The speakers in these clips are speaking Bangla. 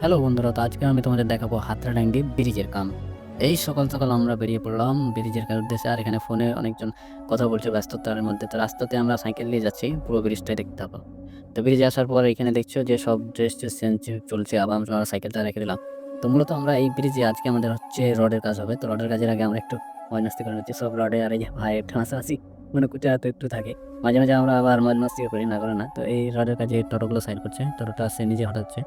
হ্যালো বন্ধুরা, তো আজকে আমি তোমাদের দেখাবো হাতড়াডাঙ্গি ব্রিজের কাম। এই সকাল সকাল আমরা বেরিয়ে পড়লাম ব্রিজের কাজ উদ্দেশ্যে, আর এখানে ফোনে অনেকজন কথা বলছে ব্যস্ততার মধ্যে। তো রাস্তাতে আমরা সাইকেল নিয়ে যাচ্ছি, পুরো ব্রিজটাই দেখতে পাবো। তো ব্রিজে আসার পর এখানে দেখছ যে সব ড্রেস চেঞ্জ চলছে, আবার আমরা সাইকেলটা রেখে দিলাম। তো মূলত আমরা এই ব্রিজে আজকে আমাদের হচ্ছে রডের কাজ হবে। তো রডের কাজের আগে আমরা একটু মজমাস্তি করে নিচ্ছি। সব রডে আর এই যে ভাই, একটু হাসাহাসি মানে কুচা তো একটু থাকে। মাঝে মাঝে আমরা আবার মজমাস্তি করি, না করে না। তো এই রডের কাজে টোটোগুলো সাইড করছে। টোটোটা সে নিজে হটাচ্ছে।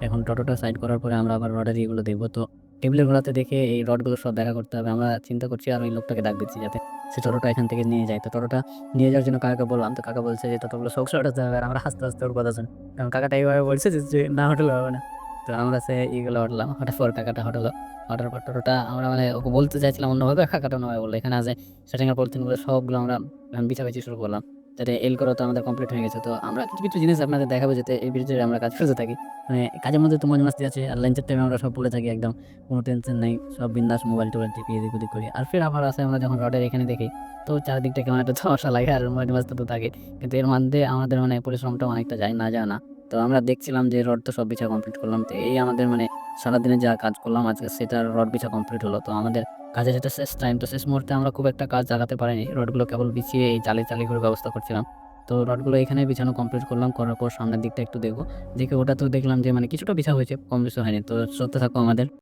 এখন টোটোটা সাইড করার পরে আমরা আবার রডের ইয়েগুলো দেখব। তো টেবিলের ঘোরাতে দেখে এই রডগুলো সব দেখা করতে হবে। আমরা চিন্তা করছি আর ওই লোকটাকে ডাক দিচ্ছি যাতে সে টোটোটা এখান থেকে নিয়ে যায়। তো টোটোটা নিয়ে যাওয়ার জন্য কাকাকে বললাম, তো কাকা বলছে যে টোটোগুলো সব হটাতে হবে আর আমরা হাসতে হাসতে ওর কথা শুনি কারণ কাকাটা এইভাবে বলছে যে- না হোটেল হবে না। তো আমরা সে ইগুলো হটলাম হঠাৎ পর কাকাটা হটালো হটার পর টোটোটা আমরা মানে ওকে বলতে চাইছিলাম অন্যভাবে, কাকাটা নয় বলল, এখানে আছে সেটিংয়ের পলিথিনগুলো সবগুলো আমরা বিছাবেছি শুরু করলাম। যাতে এল করা তো আমাদের কমপ্লিট হয়ে গেছে। তো আমরা কিছু কিছু জিনিস আপনাদের দেখাবো যাতে এই ব্রিজে আমরা কাজ করতে থাকি। মানে কাজের মধ্যে তো মজ মাস্তি আছে, আর লাঞ্চের টাইমে আমরা সব পড়ে থাকি একদম। কোনো টেনশন নেই, সব বিন্দাস মোবাইল টোবাইল টিপি এদিক ওদিক করি। আর ফের আবার আসে আমরা যখন রডের এখানে দেখি, তো চারদিকটা কেমন একটা সমস্যা লাগে, আর মজ মাস্তি তো থাকে। কিন্তু এর মধ্যে আমাদের মানে পরিশ্রমটা অনেকটা যায়, না যায় না। তো আমরা দেখছিলাম যে রড তো সব বিছা কমপ্লিট করলাম। তো এই আমাদের মানে সারাদিনে যা কাজ করলাম, আজকে সেটা রড বিছা কমপ্লিট হলো। তো আমাদের কাজের যেটা শেষ টাইম তো শেষ মুহূর্তে আমরা খুব একটা কাজ জাগাতে পারিনি। রডগুলো কেবল বিছিয়ে এই চালি চালি করে ব্যবস্থা করছিলাম। তো রডগুলো এখানে বিছানো কমপ্লিট করলাম, করার পর সামনের দিকটা একটু দেখব। দেখে ওটা তো দেখলাম যে মানে কিছুটা বিছা হয়েছে, কম হয়নি। তো সত্য থাকো আমাদের।